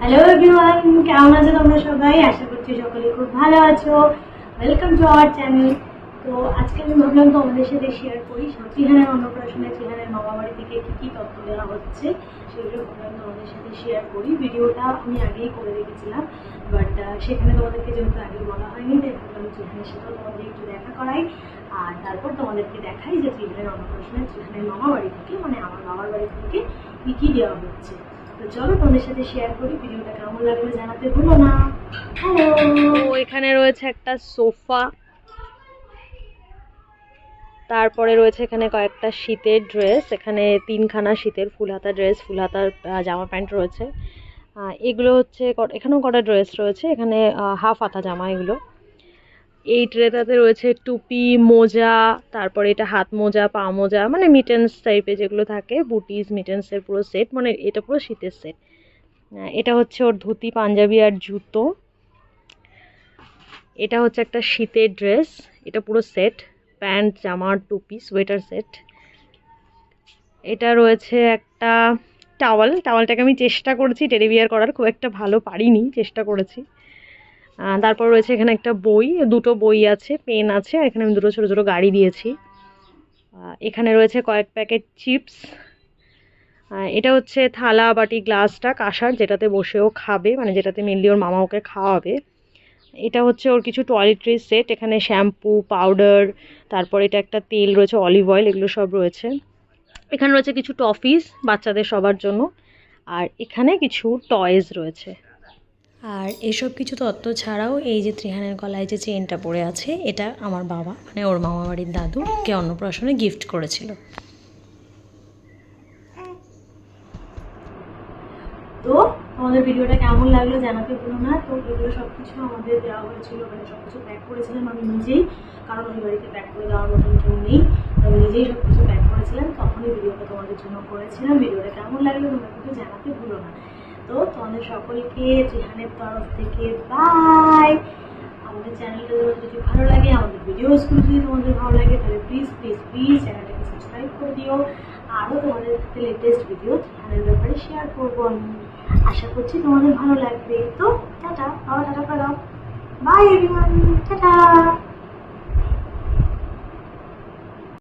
Hello everyone কেমন আছো তোমরা সবাই? আশা করছি সকলে খুব ভালো আছো। ওয়েলকাম টু আওয়ার চ্যানেল তো আজকে আমি ভাবলাম তোমাদের সাথে শেয়ার করি। সাথীহানের অন্নপ্রাশনে চিহানের মামা বাড়ি থেকে কী কী তথ্য দেওয়া হচ্ছে, সেগুলো ভাবলাম তোমাদের সাথে শেয়ার করি। ভিডিওটা আমি আগেই করে রেখেছিলাম বাট সেখানে তোমাদেরকে যেহেতু আগে বলা হয়নি, তাই ভাবলাম চিহানের সাথেও তোমাদের একটু দেখা করাই। আর তারপর তোমাদেরকে দেখাই যে চিহানের অন্নপ্রাশনে চিহানের মামা বাড়ি থেকে মানে আমার বাবার বাড়ি থেকে কী কী দেওয়া হচ্ছে। এখানে রয়েছে একটা সোফা। তারপরে রয়েছে এখানে কয়েকটা শীতের ড্রেস এখানে তিনখানা শীতের ফুল হাতা ড্রেস ফুল হাতার জামা প্যান্ট রয়েছে। এগুলো হচ্ছে এখানেও কটা ড্রেস রয়েছে, এখানে হাফ হাতা জামা এগুলো। এই ট্রেটাতে রয়েছে টুপি, মোজা, তারপরে এটা হাত মোজা, পা মোজা মানে মিটেন্স টাইপের যেগুলো থাকে, বুটিস মিটেন্সের পুরো সেট মানে এটা পুরো শীতের সেট এটা হচ্ছে ওর ধুতি, পাঞ্জাবি আর জুতো। এটা হচ্ছে একটা শীতের ড্রেস এটা পুরো সেট প্যান্ট জামা, টুপি সোয়েটার সেট এটা রয়েছে একটা টাওয়াল টাওয়ালটাকে আমি চেষ্টা করেছি টেডি বিয়ার করার, খুব একটা ভালো পারিনি, চেষ্টা করেছি। তারপর রয়েছে এখানে একটা বই, দুটো বই আছে, পেন আছে এখানে আমি দুটো ছোটো ছোটো গাড়ি দিয়েছি। এখানে রয়েছে কয়েক প্যাকেট চিপস। এটা হচ্ছে থালা, বাটি, গ্লাসটা, কাঁসার, যেটাতে বসেও খাবে মানে যেটাতে মেনলি ওর মামা ওকে খাওয়াবে। এটা হচ্ছে ওর কিছু টয়লেট্রি সেট এখানে শ্যাম্পু পাউডার তারপর এটা একটা তেল রয়েছে অলিভ অয়েল এগুলো সব রয়েছে। এখানে রয়েছে কিছু টফিস বাচ্চাদের সবার জন্য। আর এখানে কিছু টয়েস রয়েছে। আর এসব কিছু তত্ত্ব ছাড়াও এই যে ত্রিহানের গলায় যে চেনটা পড়ে আছে, এটা আমার বাবা মানে ওর মামা বাড়ির দাদুকে অন্নপ্রাশনে গিফট করেছিল। তো আমাদের ভিডিওটা কেমন লাগল জানাতে ভুলো না। তো এগুলো সব কিছু আমাদের দেওয়া হয়েছিল মানে সব কিছু প্যাক করেছিলাম আমি নিজেই, কারণ ওই বাড়িতে প্যাক করে দেওয়ার মতন কেউ নেই। আমি নিজেই সব কিছু প্যাক করেছিলাম, তখনই ভিডিওটা তোমাদের জন্য করেছিলাম। ভিডিওটা কেমন লাগল তোমরা কিন্তু জানাতে ভুলো না। তো তোমাদের সকলকে রিহানের তরফ থেকে বাই আমাদের চ্যানেলটা যদি ভালো লাগে, আমাদের ভিডিওসগুলো যদি তোমাদের ভালো লাগে, তাহলে প্লিজ প্লিজ প্লিজ চ্যানেলটাকে সাবস্ক্রাইব করে দিও। আরও তোমাদের সাথে লেটেস্ট ভিডিও চ্যানেলের ব্যাপারে শেয়ার করব আমি। আশা করছি তোমাদের ভালো লাগবে। তো টাটা আবার টাটা করে দাও। Bye everyone tata.